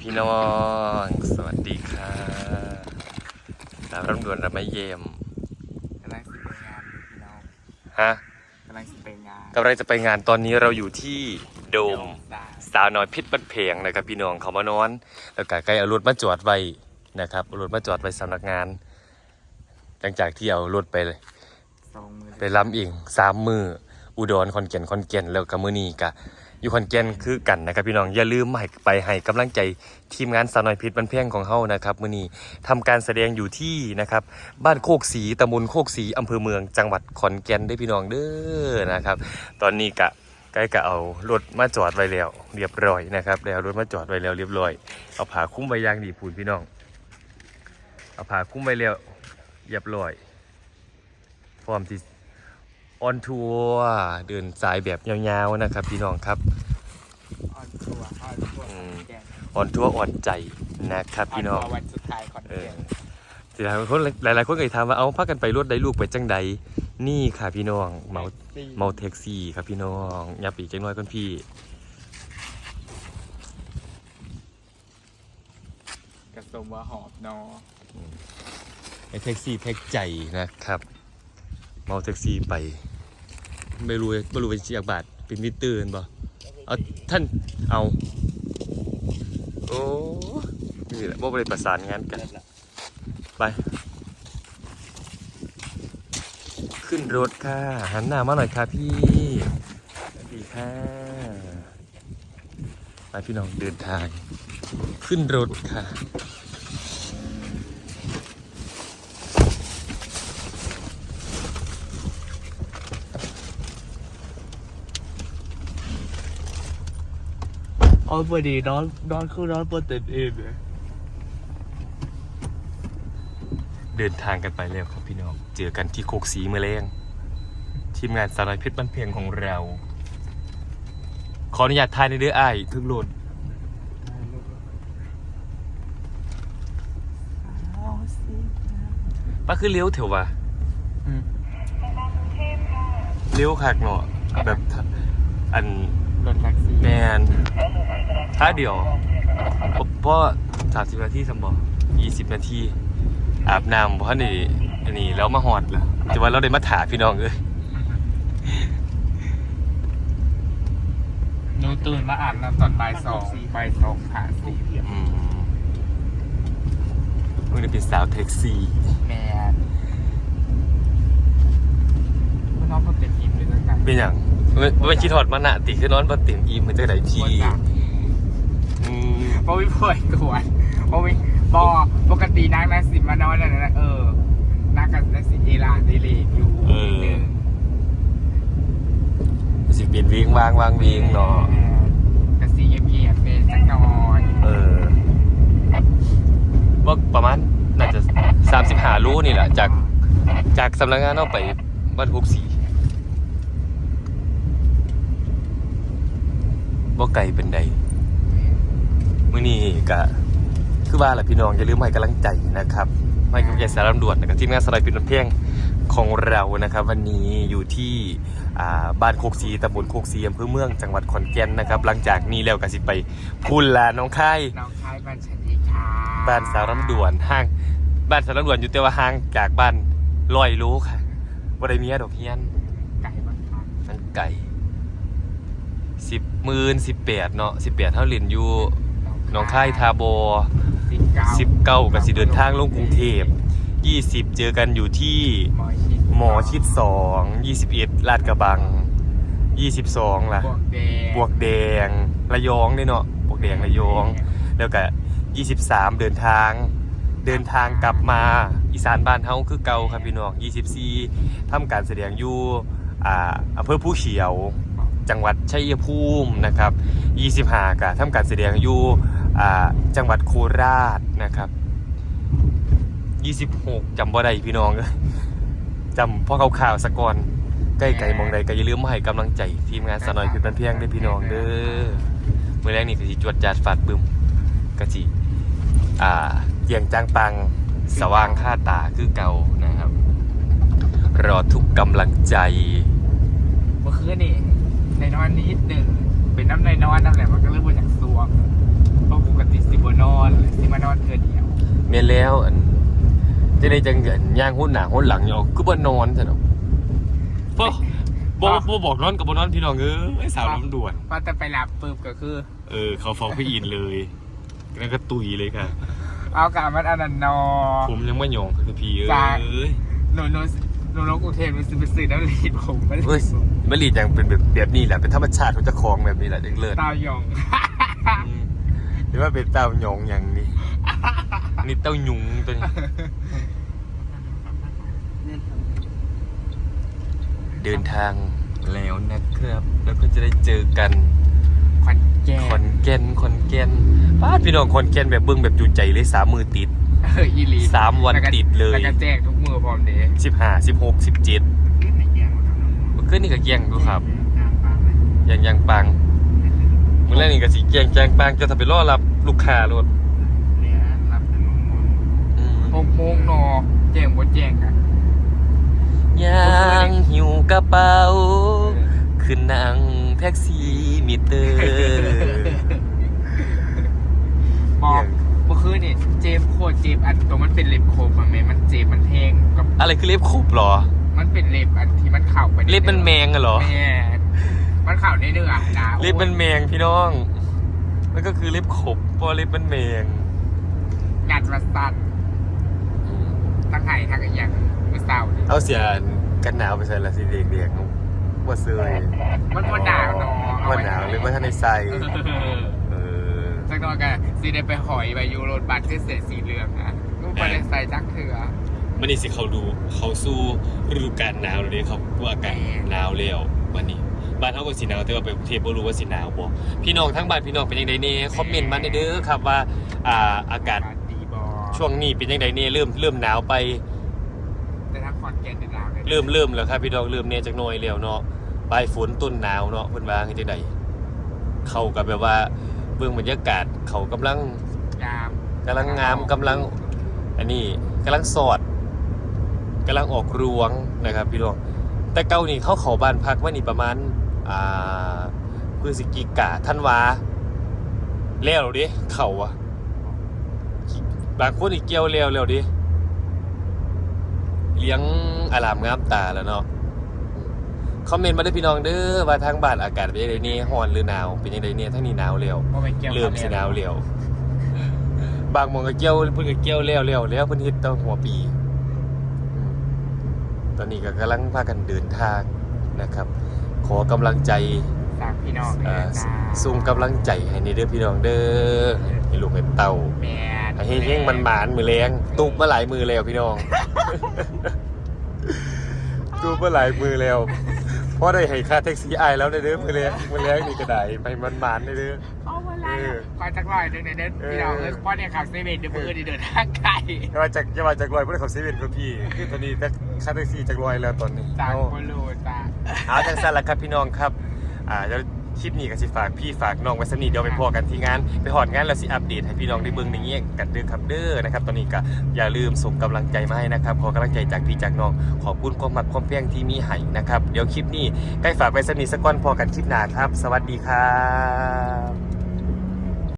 พี่น้อง สวัสดีค่ะสาวรำดวนรับไม่เยี่ยมกำลังสิไปงานอยู่พี่น้องฮะกำลังสิไปงานกำลังจะไปงานตอนนี้เราอยู่ที่โดม ดาสาวน้อยเพชรบันเพงนะครับพี่น้องเขามานอน แล้วก็ใกล้เอารถมาจอดไว้นะครับเอารถมาจอดไว้สำนักงาน หลังจากที่เอารถไปเลย สองมือไปล้ำเองสามมืออุดรคอนแก่นคอนแก่นแล้วกับมือนีกะ อยู่คอนแก่นคือกันนะครับพี่น้องอย่าลืมมาให้ไปให้กำลังใจทีมงานสาวน้อยพชรบันเพงของเฮานะครับมือนี้ทำการแสดงอยู่ที่นะครับบ้านโคกศรีตำบลโคกศรีอำเภอเมืองจังหวัดขอนแก่นได้พี่น้องเด้อนะครับ ตอนนี้กะใกล้กะเอารถมาจอดไว้แล้ว เรียบร้อยนะครับแล้วรถมาจอดไว้แล้วเรียบร้อย เอาผ้าคุ้มไว้ยางดีพูนพี่น้อง เอาผ้าคุ้มไว้แล้วเรียบร้อยพร้อมที่ ออนทัวร์เดินสายแบบยาวๆนะครับ พี่น้องครับออนทัวร์ออนทัวร์อืมแกนออนทัวร์ออนใจนะครับพี่น้องทัวร์วันสุดท้ายคอนเอเทอนต์สิหลายคนหลายๆคนเคยถามว่าเอาพากันไปรถใดลูกไปจังใดนี่ค่ะพี่น้องเมาเมาแท็กซี่ครับพี่น้องอย่าปีกจังน้อยคนพี่ กระสมว่าหอบนอไอ้แท็กซี่แท็กใจนะครับ เมาแท็กซี่ไป ไม่รู้ไม่รู้เป็นเชียบาทเป็นมิตรตื่นบ่เอาท่านเอาโอ้นี่แหละบ่ไปประสานงานกันไป ขึ้นรถค่ะ หันหน้ามาหน่อยค่ะพี่สวัสดีค่ะไปพี่น้องเดินทาง ขึ้นรถค่ะ อ๋อพอดีนอนนอนคือนอนบนเต็นท์เองเลยเดินทางกันไปแล้วครับพี่น้อง เจอกันที่โคกสีเมื่อแรงทีมงานสาวน้อยเพชรบ้านเพียงของเรา ขออนุญาตทายในเด้ออ้ายถึงโหลดป้าคือเลี้ยวเถอะวะอืมเลี้ยวคักเนาะแบบอัน รถแท็กซี่แมนถ้าเดียวเพราะสามสิบนาทีสมบอยี่สิบนาทีอาบน้ำเพราะนี่อันนี้แล้วมาหอดล่ะจะว่าเราได้มาถาพี่น้องเอ้ยหนูตื่นมาอ่านแล้วตอนบ่ายสองบ่ายสองผ่านสี่อืมมึงได้เป็นสาวแท็กซี่แมนเมื่อนอนบนเต็นท์อิ่ม เลยแล้วกันเป็นอย่างไม่ไม่คิดถอดมาหนะติคือนอนบนเต็มอิ่มมันจะไหนพี่บ่จ้ะอืมบ่วิพ่อยกวนบ่วิบอปกตินางนาสิมานอนแล้วนะเออนางกับนาสิเอลาเดเลกอยู่นิดนึงสิเปลี่ยนวิ่งวางวางวิ่งเนาะนาสิเงียบๆเป็นจักหนอนเออว่าประมาณน่าจะสามสิบห้าลูนี่แหละจากจากสำนักงานเอาไปบ้านพกสี บ่ไกลเป็นใดมื้อนี้ก็คือว่าแหละพี่น้องอย่าลืมให้กำลังใจนะครับให้กำลังใจสารลำดวนนะครับทีมงานสลายปินเพียงของเรานะครับ วันนี้อยู่ที่อ่าบ้านโคกสีตำบลโคกสีอำเภอเมืองจังหวัดขอนแก่นนะครับ หลังจากนี้แล้วก็สิไปพูนลาน้องค่ายน้องชายบ้านฉันเองค่ะบ้านสาวลำดวนห่างบ้านสาวลำดวนอยู่แต่ว่าห่างจากบ้านร้อยโลค่ะบ่ได้มีดอกเฮียนไก่บ้านค่ะมันไก่ สิบหมื่นสิบแปดเนาะสิบแปดเท่าเหรียญอยู่หนองค่ายทาโบสิบเก้าสิบเก้ากับสิเดินทางลงกรุงเทพยี่สิบเจอกันอยู่ที่หมอชิดหมอชิดสองยี่สิบเอ็ดลาดกระบังยี่สิบสองล่ะบวกแดงบวกแดงระยองเนี่ยเนาะบวกแดงระยอง แล้วก็ยี่สิบสามเดินทางเดินทางกลับมาอีสานบ้านเฮาคือเก่าครับพี่น้องยี่สิบสี่ทำการแสดงอยู่อ่าอำเภอผู้เขียว จังหวัดชัยภูมินะครับ 25กะทำการแสดงอยู่จังหวัดโคราชนะครับ 26จำบ่ได้พี่น้องเอ้ยจำพ่อข่าวๆสะก่อนใกล้ไก่มองใดก็อย่าลืมมาให้กำลังใจทีมงานสนอยคือเป็นเพียงได้พี่น้องเด้อเมื่อแรกนี่ก็สิจวดจาดฟาดปึมกะจิอ่าเยียงจางปังสว่างค่าตาคือเก่านะครับ รอทุกกำลังใจ อนนิดหนึ่งเป็นน้ำในนอนน้ำแหลมมันก็เริ่มมาจากซวงเพราะปกติสิบนอนสิมานอนเธอเดียวเมียนแล้วจะได้จังเกินย่างหุ้นหนาหุ้นหลังอยู่คือบ่นอนซะดอกบ่บ่บ่บอกนอนกับบนนอนพี่น้องเอ้ยสาวน้ำด่วนพอจะไปหลับปึ๊บก็คือ เออ เขาฟ้องพี่อินเลยแล้วก็ตุยเลยค่ะ เอากามันอันนันนอผมยังไม่หยองคือพี่เออหนูหนู นูลงกรุงเทพหนูซื้อไปซื้อน้ำรีดผมไม่ได้เฮ้ยมะลียังเป็นแบบแบบนี้แหละเป็นธรรมชาติของเจ้าของแบบนี้แหละเด็กเลิศตาหยอง อืมหรือว่าเป็นเต้าหยองอย่างนี้ นี่เต้าหยุงตัวนี้เดินทางแล้วนะครับ แล้วก็จะได้เจอกัน ขวัญแก่คอนแกนคอนแกนป้าดพี่น้องคอนแกนแบบเบิ้งแบบจูใจเลยสามมือติด เอออีหลีสามวันแก็ติดเลย แล้วก็แจ้งทุกมือพร้อมเด้สิบห้าสิบหกสิบเจ็ดเมื่อคืนนี่ก็เกี้ยงดูครับยังยังปังเมื่อแรกนี่ก็สีเกี้ยงแจงปังจะทำไปรอรับลูกค้ารถอืมหกโมงนอแจ้งบ่แจ้งกันยังหิวกระเป๋า ขึ้นนั่งแท็กซี่มิเตอร์บอก เมื่อคืนนี่เจมส์โคตรเจมส์อันตัวมันเป็นเล็บโคมอะแม่มันเจมส์มันแทงกับอะไรคือเล็บขบเหรอ มันเป็นเล็บอันที่มันเข่าไปเล็บมันแมงอะเหรอ แม่มันเข่าในเนื้อนะเล็บมันแมงพี่น้อง มันก็คือเล็บขบเพราะเล็บมันแมงงัดมาสั่นทั้งไห้ทั้งอีกอย่างเมื่อเช้านี่เอาเสียกันหนาวไปใส่ละสีเด็กๆว่าเซยมันมันหนาวเนาะว่าหนาวหรือว่าท่านในใส่ เออเออ จักหน่อยกันซีได้ไปหอยไปยูโรดบัตรที่เศษสีเหลืองนะก็ไปได้ใส่จักเถือมันนี่สิเขาดูเขาสู้ฤดูกาลหนาวเลยเขาว่าอากาศหนาวแล้ววันนี้บ้านเขาก็สีหนาวแต่ว่าไปกรุงเทพบ่รู้ว่าสีหนาวบ่พี่น้องทั้งบ้านพี่น้องเป็นยังไงเน่คอมเมนต์มาเด้อครับว่าอ่าอากาศดีบอช่วงนี้เป็นยังไงเน่เริ่มเริ่มหนาวไปแต่ถ้าคอนแกนเป็นหนาวเลยเริ่มเริ่มแล้วครับพี่น้องเริ่มเนี่ยจักหน่อยแล้วเนาะปลายฝนต้นหนาวเนาะเพิ่นว่าคือจังไดเข้ากับแบบว่า เบื้องบรรยากาศเขากำลังยามกำลังงามกำลังอันนี้กำลังสอดกำลังออกรวงนะครับพี่น้องแต่เก่านี่เขาเขาบ้านพักว่านี่ประมาณอ่าพฤศจิกาธันวาแล้วดิเขาอะบางคนอีกเกี่ยวแล้วแล้วดิเลี้ยงอารามงามตาแล้วเนาะ คอมเมนต์มาด้วยพี่น้องเด้อว่าทางบ้านอากาศเป็นยังไงเนี่ยร้อนหรือหนาวเป็นยังไงเนี่ยทั้งนี้หนาวแล้วก็ไปเกี่ยวเริ่มสิหนาวแล้วบางหมองก็เกี่ยวเพิ่นก็เกี่ยวแล้วแล้วแล้วเพิ่นเฮ็ดตั้งหัวปีอืมตอนนี้ก็กำลังพากันเดินทางนะครับ ขอกำลังใจ ฝากพี่น้องเอ่ด้วยอนะจ้าส่งกำลังใจให้นี่เด้อพี่น้องเด้อให้ลูกให้เต้าแมนให้เฮงๆมันหมานมือแรงตุบมาหลายมือแล้วพี่น้อง ตุบมาหลายมือแล้วเพราะได้ให้ค่าแท็กซี่อายแล้วเด้อมือแรงมือแรงนี่ก็ได้ไปมันหมานๆเด้อ เอาเวลาเออคอยจักรอยหนึ่งในเด็ดเออ พี่น้องเอ้ยเพราะเนี่ยขับเซเว่นเดี๋ยวมือนี่เดินทางไกลจะมาจากจะมาจากลอยผู้ได้ขับเซเว่นกับพี่คือตอนนี้แต่ค่าแท็กซี่จากลอยแล้วตอนนี้จากเอาโคโลจ้าเอาจังสั้นละครับพี่น้องครับ อ่าแล้ว คลิปนี้ก็สิฝากพี่ฝากน้องไว้สนีเดี๋ยวไปพอกันที่งาน ไปหอดงานแล้วสิอัปเดตให้พี่น้องได้เบิ่งในเงี้ยกันเด้อครับเด้อนะครับตอนนี้ก็อย่าลืมส่งกำลังใจมาให้นะครับขอกำลังใจจากพี่จากน้องขอบคุณความมักความเพียงที่มีให้นะครับเดี๋ยวคลิปนี้ใกล้ฝากไว้สนีสักก้อนพอกันคลิปหน้าครับ สวัสดีครับ